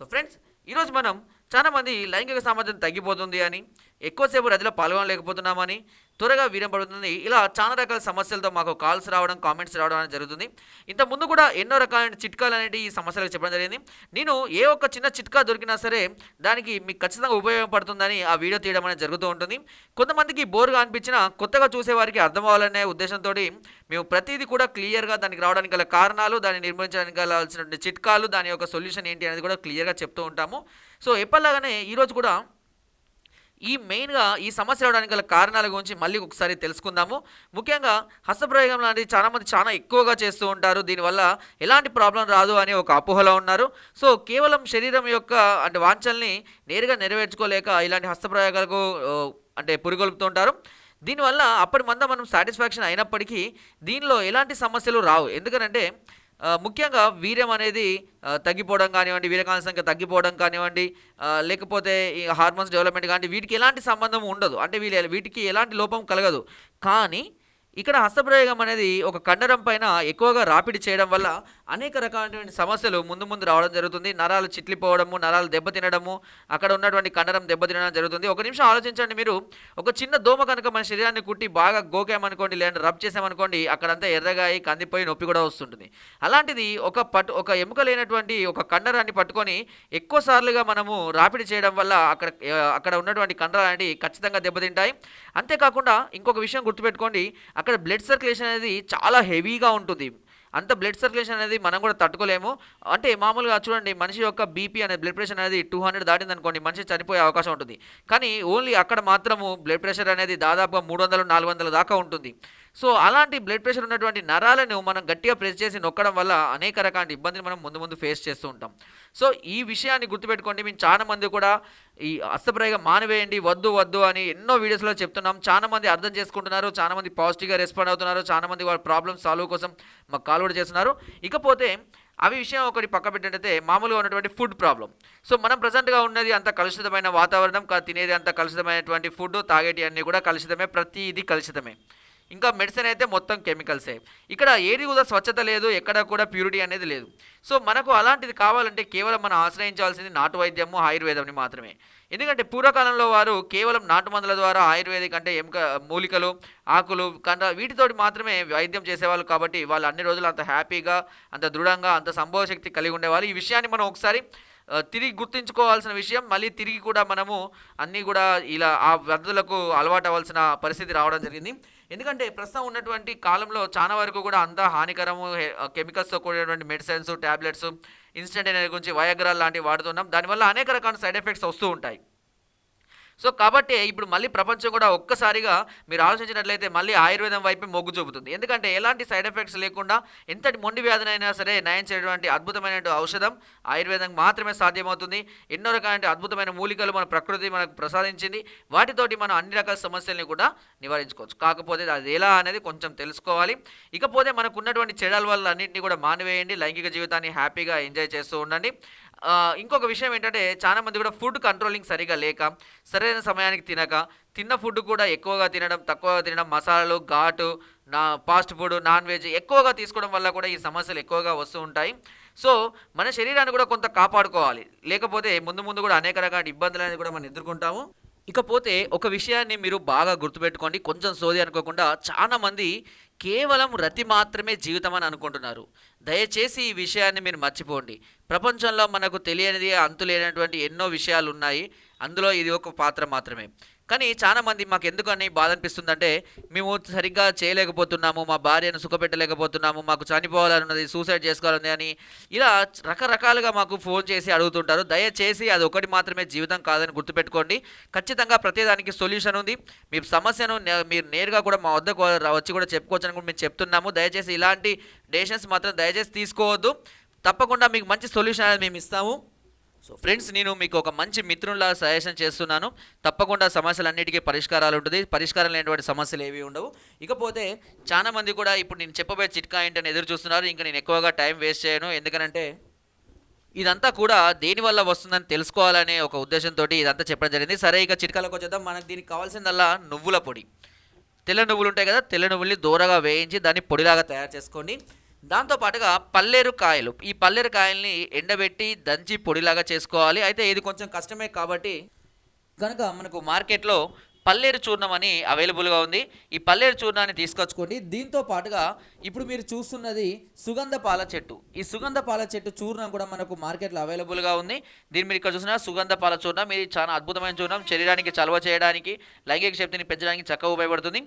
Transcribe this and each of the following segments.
So friends ఈరోజు మనం చాలా మంది లైంగిక సామర్థ్యం తగ్గిపోతుంది అని ఎక్కువసేపు రదిలో పాల్గొనలేకపోతున్నామని త్వరగా వీర్యం ఇలా చాలా రకాల సమస్యలతో మాకు కాల్స్ రావడం కామెంట్స్ రావడం అనేది జరుగుతుంది. ఇంత ముందు కూడా ఎన్నో రకాలైన చిట్కాలు అనేవి ఈ సమస్యలకు చెప్పడం జరిగింది. నేను ఏ ఒక్క చిన్న చిట్కా దొరికినా సరే దానికి మీకు ఖచ్చితంగా ఉపయోగపడుతుందని ఆ వీడియో తీయడం అనేది జరుగుతూ ఉంటుంది. కొంతమందికి బోర్గా అనిపించిన కొత్తగా చూసేవారికి అర్థం అవ్వాలనే ఉద్దేశంతో మేము ప్రతిదీ కూడా క్లియర్గా దానికి రావడానికి గల కారణాలు దాన్ని నిర్మించడానికి గలసిన చిట్కాలు దాని యొక్క సొల్యూషన్ ఏంటి అనేది కూడా క్లియర్గా చెప్తూ ఉంటాము. సో ఎప్పటిలాగానే ఈరోజు కూడా ఈ మెయిన్గా ఈ సమస్య రావడానికి గల కారణాల గురించి మళ్ళీ ఒకసారి తెలుసుకుందాము. ముఖ్యంగా హస్తప్రయోగం లాంటివి చాలామంది చాలా ఎక్కువగా చేస్తూ ఉంటారు. దీనివల్ల ఎలాంటి ప్రాబ్లం రాదు అని ఒక అపోహలో ఉన్నారు. సో కేవలం శరీరం యొక్క అంటే వాంఛల్ని నేరుగా నెరవేర్చుకోలేక ఇలాంటి హస్తప్రయోగాలకు అంటే పురిగొల్పుతూ ఉంటారు. దీనివల్ల అప్పటి మంద మనం సాటిస్ఫాక్షన్ అయినప్పటికీ దీనిలో ఎలాంటి సమస్యలు రావు. ఎందుకనంటే ముఖ్యంగా వీర్యం అనేది తగ్గిపోవడం కానివ్వండి వీరకాల సంఖ్య తగ్గిపోవడం కానివ్వండి లేకపోతే ఈ హార్మోన్స్ డెవలప్మెంట్ కానీ వీటికి ఎలాంటి సంబంధం ఉండదు. అంటే వీళ్ళ వీటికి ఎలాంటి లోపం కలగదు. కానీ ఇక్కడ హస్తప్రయోగం అనేది ఒక కండరం పైన ఎక్కువగా రాపిడి చేయడం వల్ల అనేక రకాలైనటువంటి సమస్యలు ముందు ముందు రావడం జరుగుతుంది. నరాలు చిట్లిపోవడము నరాలు దెబ్బతినడము అక్కడ ఉన్నటువంటి కండరం దెబ్బతినడం జరుగుతుంది. ఒక నిమిషం ఆలోచించండి మీరు. ఒక చిన్న దోమ కనుక మన శరీరాన్ని కుట్టి బాగా గోకామనుకోండి లేదంటే రబ్ చేసామనుకోండి అక్కడంతా ఎర్రగా అయి కందిపోయి నొప్పి కూడా వస్తుంటుంది. అలాంటిది ఒక పట్టు ఒక ఎముక లేనటువంటి ఒక కండరాన్ని పట్టుకొని ఎక్కువ సార్లుగా మనము రాపిడి చేయడం వల్ల అక్కడ అక్కడ ఉన్నటువంటి కండరాలు అనేవి ఖచ్చితంగా దెబ్బతింటాయి. అంతేకాకుండా ఇంకొక విషయం గుర్తుపెట్టుకోండి. అక్కడ అక్కడ బ్లడ్ సర్క్యులేషన్ అనేది చాలా హెవీగా ఉంటుంది. అంత బ్లడ్ సర్క్యులేషన్ అనేది మనం కూడా తట్టుకోలేము. అంటే మామూలుగా చూడండి మనిషి యొక్క బీపీ అనేది బ్లడ్ ప్రెషర్ అనేది టూ హండ్రెడ్ దాటింది అనుకోండి మనిషి చనిపోయే అవకాశం ఉంటుంది. కానీ ఓన్లీ అక్కడ మాత్రము బ్లడ్ ప్రెషర్ అనేది దాదాపుగా మూడు వందలు నాలుగు వందల దాకా ఉంటుంది. సో అలాంటి బ్లడ్ ప్రెషర్ ఉన్నటువంటి నరాలను మనం గట్టిగా ప్రెస్ చేసి నొక్కడం వల్ల అనేక రకాల ఇబ్బందులు మనం ముందు ముందు ఫేస్ చేస్తూ ఉంటాం. సో ఈ విషయాన్ని గుర్తుపెట్టుకోండి. మేము చాలా మంది కూడా ఈ అస్తప్రయోగం మానివేయండి వద్దు వద్దు అని ఎన్నో వీడియోస్లో చెప్తున్నాం. చాలా మంది అర్థం చేసుకుంటున్నారు. చాలా మంది పాజిటివ్గా రెస్పాండ్ అవుతున్నారు. చాలా మంది వాళ్ళ ప్రాబ్లమ్ సాల్వ్ కోసం మాకు కాల్ కూడా చేస్తున్నారు. ఇకపోతే అవి విషయం ఒకటి పక్క పెట్టినట్టయితే మామూలుగా ఉన్నటువంటి ఫుడ్ ప్రాబ్లం సో మనం ప్రజెంట్గా ఉన్నది అంత కలుషితమైన వాతావరణం తినేది అంత కలుషితమైనటువంటి ఫుడ్ తాగేటి అన్నీ కూడా కలుషితమే ప్రతిదీ కలుషితమే. ఇంకా మెడిసిన్ అయితే మొత్తం కెమికల్సే ఇక్కడ ఏది కూడా స్వచ్ఛత లేదు ఎక్కడ కూడా ప్యూరిటీ అనేది లేదు. సో మనకు అలాంటిది కావాలంటే కేవలం మనం ఆశ్రయించాల్సింది నాటు వైద్యము ఆయుర్వేదంని మాత్రమే. ఎందుకంటే పూర్వకాలంలో వారు కేవలం నాటు మందుల ద్వారా ఆయుర్వేదిక్ అంటే ఎముక మూలికలు ఆకులు కండ వీటితోటి మాత్రమే వైద్యం చేసేవాళ్ళు కాబట్టి వాళ్ళు అన్ని రోజులు అంత హ్యాపీగా అంత దృఢంగా అంత సంభవ శక్తి కలిగి ఉండేవాళ్ళు. ఈ విషయాన్ని మనం ఒకసారి తిరిగి గుర్తుంచుకోవాల్సిన విషయం మళ్ళీ తిరిగి కూడా మనము అన్నీ కూడా ఇలా ఆ వ్యర్థులకు అలవాటు అవ్వాల్సిన పరిస్థితి రావడం జరిగింది. ఎందుకంటే ప్రస్తుతం ఉన్నటువంటి కాలంలో చాలా వరకు కూడా అంతా హానికరము కెమికల్స్తో కూడినటువంటి మెడిసిన్స్ ట్యాబ్లెట్స్ ఇన్స్టెంట్ ఎనర్జీ గురించి వయగ్రాలు లాంటివి వాడుతున్నాం. దానివల్ల అనేక రకాల సైడ్ ఎఫెక్ట్స్ వస్తూ ఉంటాయి. సో కాబట్టి ఇప్పుడు మళ్ళీ ప్రపంచం కూడా ఒక్కసారిగా మీరు ఆలోచించినట్లయితే మళ్ళీ ఆయుర్వేదం వైపే మొగ్గు చూపుతుంది. ఎందుకంటే ఎలాంటి సైడ్ ఎఫెక్ట్స్ లేకుండా ఎంతటి మొండి వ్యాధినైనా సరే నయం చేయడానికి అద్భుతమైన ఔషధం ఆయుర్వేదం మాత్రమే సాధ్యమవుతుంది. ఎన్నో రకాల అద్భుతమైన మూలికలు మన ప్రకృతి మనకు ప్రసాదించింది. వాటితోటి మనం అన్ని రకాల సమస్యల్ని కూడా నివారించుకోవచ్చు. కాకపోతే అది ఎలా అనేది కొంచెం తెలుసుకోవాలి. ఇకపోతే మనకున్నటువంటి చెడాల వల్ల అన్నింటినీ కూడా మానివేయండి. లైంగిక జీవితాన్ని హ్యాపీగా ఎంజాయ్ చేస్తూ ఉండండి. ఇంకొక విషయం ఏంటంటే చాలా మంది కూడా ఫుడ్ కంట్రోలింగ్ సరిగా లేక సరైన సమయానికి తినక తిన్న ఫుడ్ కూడా ఎక్కువగా తినడం తక్కువగా తినడం మసాలాలు ఘాటు నా ఫాస్ట్ ఫుడ్ నాన్ వెజ్ ఎక్కువగా తీసుకోవడం వల్ల కూడా ఈ సమస్యలు ఎక్కువగా వస్తూ ఉంటాయి. సో మన శరీరాన్ని కూడా కొంత కాపాడుకోవాలి. లేకపోతే ముందు ముందు కూడా అనేక రకాల ఇబ్బందులు అనేది కూడా మనం ఎదుర్కొంటాము. ఇకపోతే ఒక విషయాన్ని మీరు బాగా గుర్తుపెట్టుకోండి. కొంచెం సోది అనుకోకుండా చాలామంది కేవలం రతి మాత్రమే జీవితం అని అనుకుంటున్నారు. దయచేసి ఈ విషయాన్ని మీరు మర్చిపోండి. ప్రపంచంలో మనకు తెలియనిది అంతులేనటువంటి ఎన్నో విషయాలు ఉన్నాయి. అందులో ఇది ఒక పాత్ర మాత్రమే. కానీ చాలామంది మాకు ఎందుకని బాధ అనిపిస్తుందంటే మేము సరిగ్గా చేయలేకపోతున్నాము మా భార్యను సుఖపెట్టలేకపోతున్నాము మాకు చనిపోవాలని ఉన్నది సూసైడ్ చేసుకోవాలని అని ఇలా రకరకాలుగా మాకు ఫోన్ చేసి అడుగుతుంటారు. దయచేసి అది ఒకటి మాత్రమే జీవితం కాదని గుర్తుపెట్టుకోండి. ఖచ్చితంగా ప్రతిదానికి సొల్యూషన్ ఉంది. మీ సమస్యను నే- మీరు నేరుగా కూడా మా వద్దకు వచ్చి కూడా చెప్పుకోవచ్చు అని కూడా మేము చెప్తున్నాము. దయచేసి ఇలాంటి డెసిషన్స్ మాత్రం దయచేసి తీసుకోవద్దు. తప్పకుండా మీకు మంచి సొల్యూషన్ అనేది మేము ఇస్తాము. సో ఫ్రెండ్స్ నేను మీకు ఒక మంచి మిత్రునిలా సజెషన్ చేస్తున్నాను. తప్పకుండా సమస్యలన్నిటికీ పరిష్కారాలు ఉంటుంది. పరిష్కారం లేనటువంటి సమస్యలు ఏవి ఉండవు. ఇకపోతే చాలా మంది కూడా ఇప్పుడు నేను చెప్పబోయే చిట్కా ఏంటని ఎదురు చూస్తున్నారు. ఇంకా నేను ఎక్కువగా టైం వేస్ట్ చేయను. ఎందుకనంటే ఇదంతా కూడా దేనివల్ల వస్తుందని తెలుసుకోవాలనే ఒక ఉద్దేశంతో ఇదంతా చెప్పడం జరిగింది. సరే ఇక చిట్కాలకు వచ్చేద్దాం. మనకు దీనికి కావాల్సిందల్లా నువ్వుల పొడి. తెల్ల నువ్వులు ఉంటాయి కదా తెల్ల నువ్వుల్ని దూరగా వేయించి దాన్ని పొడిలాగా తయారు చేసుకోండి. దాంతో పాటుగా పల్లేరు కాయలు. ఈ పల్లేరు కాయల్ని ఎండబెట్టి దంచి పొడిలాగా చేసుకోవాలి. అయితే ఇది కొంచెం కష్టమే కాబట్టి కనుక మనకు మార్కెట్లో పల్లేరు చూర్ణం అని అవైలబుల్గా ఉంది. ఈ పల్లేరు చూర్ణాన్ని తీసుకొచ్చుకోండి. దీంతో పాటుగా ఇప్పుడు మీరు చూస్తున్నది సుగంధ పాల చెట్టు. ఈ సుగంధ పాల చెట్టు చూర్ణం కూడా మనకు మార్కెట్లో అవైలబుల్గా ఉంది. దీని మీరు ఇక్కడ చూసిన సుగంధ పాల చూర్ణం. ఇది చాలా అద్భుతమైన చూర్ణం. శరీరానికి చలవ చేయడానికి లైంగిక శక్తిని పెంచడానికి చక్కగా ఉపయోగపడుతుంది.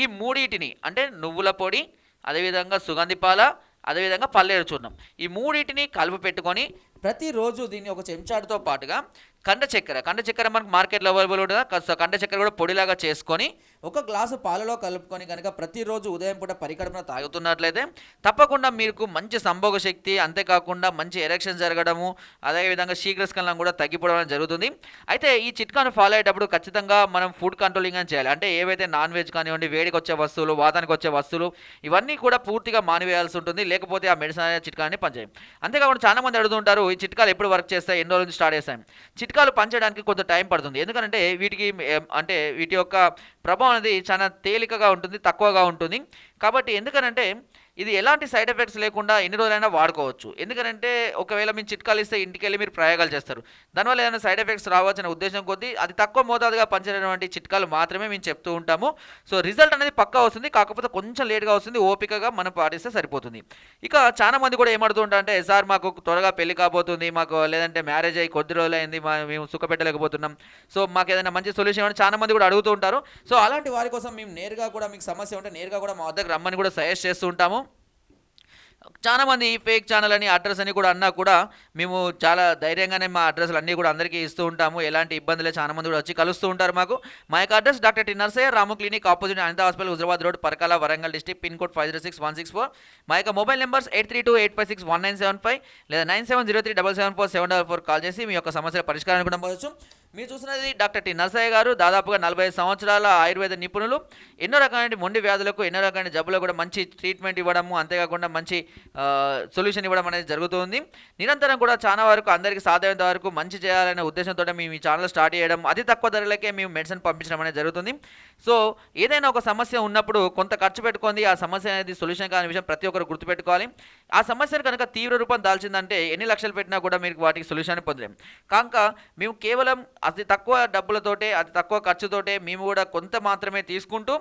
ఈ మూడింటిని అంటే నువ్వుల పొడి అదేవిధంగా సుగంధిపాల అదేవిధంగా పల్లేరు చూర్ణం. ఈ మూడింటిని కలుపు పెట్టుకొని ప్రతిరోజు దీన్ని ఒక చెంచాడుతో పాటుగా కండ చక్కెర కండ చక్కెర మనకు మార్కెట్లో అవైలబుల్ ఉంటుంది? కండ చక్కెర కూడా పొడిలాగా చేసుకొని ఒక గ్లాసు పాలలో కలుపుకొని కనుక ప్రతిరోజు ఉదయం పూట పరికడమున తాగుతున్నట్లయితే తప్పకుండా మీకు మంచి సంభోగ శక్తి అంతేకాకుండా మంచి ఎరక్షన్ జరగడము అదేవిధంగా శీఘ్రస్కలనం కూడా తగ్గిపోవడం జరుగుతుంది. అయితే ఈ చిట్కాను ఫాలో అయ్యేటప్పుడు ఖచ్చితంగా మనం ఫుడ్ కంట్రోలింగ్ అని చేయాలి. అంటే ఏవైతే నాన్ వెజ్ కానివ్వండి వేడికి వచ్చే వస్తువులు వాతానికి వచ్చే వస్తువులు ఇవన్నీ కూడా పూర్తిగా మానివేయాల్సి ఉంటుంది. లేకపోతే ఆ మెడిసిన్ అనే చిట్కాని పనిచేయం అంతేకాకుండా చాలా మంది అడుగుతుంటారు ఈ చిట్కాలు ఎప్పుడు వర్క్ చేస్తాయి? ఎన్నో నుంచి స్టార్ట్ చేస్తాం చిట్కాలు పనిచేయడానికి కొంత టైం పడుతుంది. ఎందుకంటే వీటికి అంటే వీటి యొక్క ప్రభావం అనేది చాలా తేలికగా ఉంటుంది తక్కువగా ఉంటుంది. కాబట్టి ఎందుకనంటే ఇది ఎలాంటి సైడ్ ఎఫెక్ట్స్ లేకుండా ఎన్ని రోజులైనా వాడుకోవచ్చు. ఎందుకంటే ఒకవేళ మీరు చిట్కాలు ఇస్తే ఇంటికి వెళ్ళి మీరు ప్రయోగాలు చేస్తారు. దానివల్ల ఏదైనా సైడ్ ఎఫెక్ట్స్ రావాల్సిన ఉద్దేశం కొద్దీ అది తక్కువ మోతాదుగా పనిచేయటువంటి చిట్కాలు మాత్రమే మేము చెప్తూ ఉంటాము. సో రిజల్ట్ అనేది పక్కా వస్తుంది. కాకపోతే కొంచెం లేట్గా వస్తుంది. ఓపికగా మనం పాటిస్తే సరిపోతుంది. ఇక చాలా మంది కూడా ఏమడుతూ ఉంటారంటే సార్ మాకు త్వరగా పెళ్ళి కాబోతుంది. మాకు లేదంటే మ్యారేజ్ అయ్యి కొద్ది రోజులు అయింది మా మేము సుఖపెట్టలేకపోతున్నాం. సో మాకు ఏదైనా మంచి సొల్యూషన్ అంటే చాలా మంది కూడా అడుగుతూ ఉంటారు. సో అలాంటి వారి కోసం మేము నేరుగా కూడా మీకు సమస్య ఉంటే నేరుగా కూడా మా వద్దకు రమ్మని కూడా సజెస్ట్ చేస్తూ ఉంటాము. చాలా మంది ఫేక్ ఛానల్ అని అడ్రస్ అని కూడా అన్నా కూడా మేము చాలా ధైర్యంగానే మా అడ్రస్లు అన్నీ కూడా అందరికీ ఇస్తూ ఉంటాము. ఎలాంటి ఇబ్బందులే చాలా మంది కూడా వచ్చి కలుస్తూ ఉంటారు మాకు. మా యొక్క address doctor T Narsaiah Ramu clinic opposite Anitha hospital Huzurabad road Parakala Warangal district pin code five zero six one six four. మా యొక్క mobile numbers eight three two eight five six one nine seven five లేదా nine seven zero three double seven four seven double four call చేసి మీ యొక్క సమస్యల పరిష్కారాన్ని కూడా పొందవచ్చు మీరు చూసినది డాక్టర్ టి నర్సయ్య గారు. దాదాపుగా నలభై ఐదు సంవత్సరాల ఆయుర్వేద నిపుణులు. ఎన్నో రకాలైన మొండి వ్యాధులకు ఎన్నో రకమైన జబ్బులకు కూడా మంచి ట్రీట్మెంట్ ఇవ్వడము అంతేకాకుండా మంచి సొల్యూషన్ ఇవ్వడం అనేది జరుగుతుంది. నిరంతరం కూడా చాలా వరకు అందరికీ సాధ్యమైన వరకు మంచి చేయాలనే ఉద్దేశంతో మేము ఈ ఛానల్ స్టార్ట్ చేయడం అతి తక్కువ ధరలకే మేము మెడిసిన్ పంపించడం అనేది జరుగుతుంది. సో ఏదైనా ఒక సమస్య ఉన్నప్పుడు కొంత ఖర్చు పెట్టుకుంది ఆ సమస్య అనేది సొల్యూషన్ కాని విషయం ప్రతి ఒక్కరు గుర్తుపెట్టుకోవాలి. ఆ సమస్యను కనుక తీవ్ర రూపం దాల్చిందంటే ఎన్ని లక్షలు పెట్టినా కూడా మీరు వాటికి సొల్యూషన్ పొందలేం. కాక మేము కేవలం అతి తక్కువ డబ్బులతోటే అతి తక్కువ ఖర్చుతోటే మేము కూడా కొంత మాత్రమే తీసుకుంటూ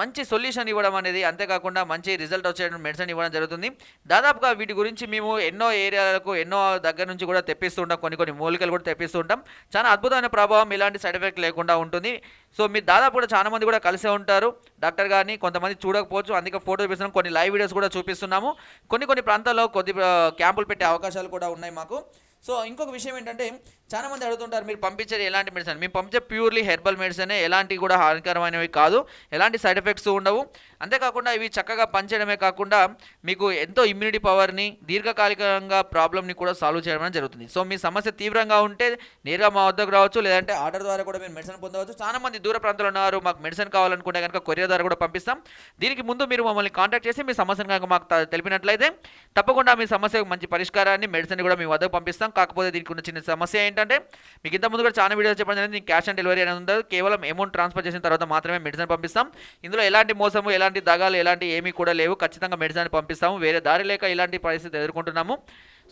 మంచి సొల్యూషన్ ఇవ్వడం అనేది అంతేకాకుండా మంచి రిజల్ట్ వచ్చే మెడిసిన్ ఇవ్వడం జరుగుతుంది. దాదాపుగా వీటి గురించి మేము ఎన్నో ఏరియాలకు ఎన్నో దగ్గర నుంచి కూడా తెప్పిస్తూ ఉంటాం కొన్ని కొన్ని మూలికలు కూడా తెప్పిస్తూ ఉంటాం చాలా అద్భుతమైన ప్రభావం ఇలాంటి సైడ్ ఎఫెక్ట్ లేకుండా ఉంటుంది. సో మీరు దాదాపు కూడా చాలామంది కూడా కలిసే ఉంటారు. డాక్టర్ గారిని కొంతమంది చూడకపోవచ్చు. అందుకే ఫోటో చూపిస్తున్నాం. కొన్ని లైవ్ వీడియోస్ కూడా చూపిస్తున్నాము. కొన్ని కొన్ని ప్రాంతాల్లో కొద్ది క్యాంపులు పెట్టే అవకాశాలు కూడా ఉన్నాయి మాకు. సో ఇంకొక విషయం ఏంటంటే చాలా మంది అడుగుతుంటారు మీరు పంపించేది ఎలాంటి మెడిసిన్ మేము పంపించే ప్యూర్లీ హెర్బల్ మెడిసిన్ ఎలాంటి కూడా హానికరమైనవి కాదు. ఎలాంటి సైడ్ ఎఫెక్ట్స్ ఉండవు. అంతేకాకుండా ఇవి చక్కగా పనిచేయడమే కాకుండా మీకు ఎంతో ఇమ్యూనిటీ పవర్ని దీర్ఘకాలికంగా ప్రాబ్లమ్ని కూడా సాల్వ్ చేయడం జరుగుతుంది. సో మీ సమస్య తీవ్రంగా ఉంటే నేరుగా మా వద్దకు రావచ్చు లేదంటే ఆర్డర్ ద్వారా కూడా మీరు మెడిసిన్ పొందవచ్చు. చాలా మంది దూర ప్రాంతాల్లో ఉన్నారు మాకు మెడిసిన్ కావాలనుకుంటే కనుక కొరియర్ ద్వారా కూడా పంపిస్తాం. దీనికి ముందు మీరు మమ్మల్ని కాంటాక్ట్ చేసి మీ సమస్యను కనుక మాకు తెలిపినట్లయితే తప్పకుండా మీ సమస్యకు మంచి పరిష్కారాన్ని మెడిసిన్ కూడా మీ వద్దకు పంపిస్తాం. కాకపోతే దీనికి ఉన్న చిన్న సమస్య ఏంటంటే మీకు ఇంత ముందుగా కూడా చాలా వీడియోస్ చెప్పడం జరిగింది క్యాష్ ఆన్ డెలివరీ అనేది ఉండదు. కేవలం అమౌంట్ ట్రాన్స్ఫర్ చేసిన తర్వాత మాత్రమే మెడిసిన్ పంపిస్తాం. ఇందులో ఎలాంటి మోసము ఎలాంటి దగాలు ఎలాంటి ఏమీ కూడా లేవు. ఖచ్చితంగా మెడిసిన్ పంపిస్తాము. వేరే దారి లేక ఇలాంటి పరిస్థితి ఎదుర్కొంటున్నాము.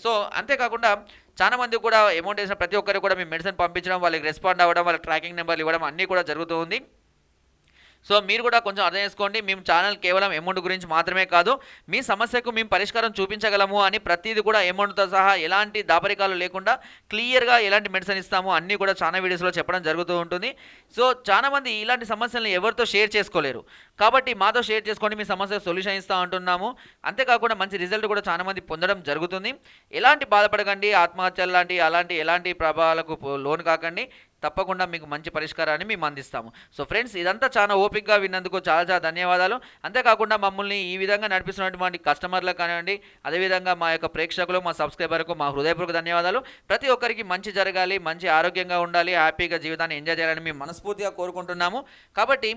సో అంతేకాకుండా చాలా మంది కూడా అమౌంట్ వేసిన ప్రతి ఒక్కరికి కూడా మీ మెడిసిన్ పంపించడం వాళ్ళకి రెస్పాండ్ అవ్వడం వాళ్ళకి ట్రాకింగ్ నెంబర్లు ఇవ్వడం అన్నీ కూడా జరుగుతూ ఉంది. సో మీరు కూడా కొంచెం అర్థం చేసుకోండి. మేము ఛానల్ కేవలం అమౌంట్ గురించి మాత్రమే కాదు మీ సమస్యకు మేము పరిష్కారం చూపించగలము అని ప్రతిదీ కూడా అమౌంట్తో సహా ఎలాంటి దాపరికాలు లేకుండా క్లియర్గా ఎలాంటి మెడిసిన్ ఇస్తాము అన్నీ కూడా చాలా వీడియోస్లో చెప్పడం జరుగుతూ ఉంటుంది. సో చాలా మంది ఇలాంటి సమస్యలను ఎవరితో షేర్ చేసుకోలేరు. కాబట్టి మాతో షేర్ చేసుకోండి మీ సమస్య సొల్యూషన్ ఇస్తా అంటున్నాము. అంతేకాకుండా మంచి రిజల్ట్ కూడా చాలామంది పొందడం జరుగుతుంది. ఎలాంటి బాధపడకండి ఆత్మహత్యలు లాంటి అలాంటి ఎలాంటి ప్రభావాలకు లోన్ లోను కాకండి. తప్పకుండా మీకు మంచి పరిష్కారాన్ని మేము అందిస్తాము. సో ఫ్రెండ్స్ ఇదంతా చాలా ఓపిక్గా విన్నందుకు చాలా చాలా ధన్యవాదాలు. అంతేకాకుండా మమ్మల్ని ఈ విధంగా నడిపిస్తున్నటువంటి కస్టమర్లకు కానివ్వండి అదేవిధంగా మా యొక్క ప్రేక్షకులు మా సబ్స్క్రైబర్కు మా హృదయపూర్వక ధన్యవాదాలు. ప్రతి ఒక్కరికి మంచి జరగాలి మంచి ఆరోగ్యంగా ఉండాలి హ్యాపీగా జీవితాన్ని ఎంజాయ్ చేయాలని మేము మనస్ఫూర్తిగా కోరుకుంటున్నాము. కాబట్టి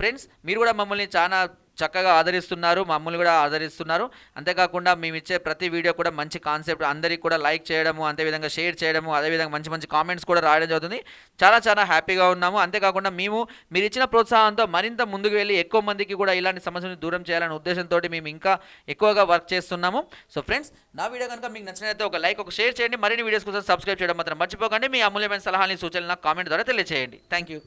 ఫ్రెండ్స్ మీరు కూడా మమ్మల్ని చాలా చక్కగా ఆదరిస్తున్నారు మమ్మల్ని కూడా ఆదరిస్తున్నారు. అంతేకాకుండా మేము ఇచ్చే ప్రతి వీడియో కూడా మంచి కాన్సెప్ట్ అందరికీ కూడా లైక్ చేయడము అంతేవిధంగా షేర్ చేయడము అదేవిధంగా మంచి మంచి కామెంట్స్ కూడా రాయడం జరుగుతుంది. చాలా చాలా హ్యాపీగా ఉన్నాము. అంతేకాకుండా మేము మీరు ఇచ్చిన ప్రోత్సాహంతో మరింత ముందుకు వెళ్ళి ఎక్కువ మందికి కూడా ఇలాంటి సమస్యలను దూరం చేయాలనే ఉద్దేశంతో మేము ఇంకా ఎక్కువగా వర్క్ చేస్తున్నాము. సో ఫ్రెండ్స్ నా వీడియో కనుక మీకు నచ్చినట్లయితే ఒక లైక్ ఒక షేర్ చేయండి. మరిన్ని వీడియోస్ కోసం సబ్స్క్రైబ్ చేయడం మాత్రం మర్చిపోకండి. మీ అమూల్యమైన సలహాలని సూచనలు నాకు కామెంట్ ద్వారా తెలియజేయండి థ్యాంక్ యూ.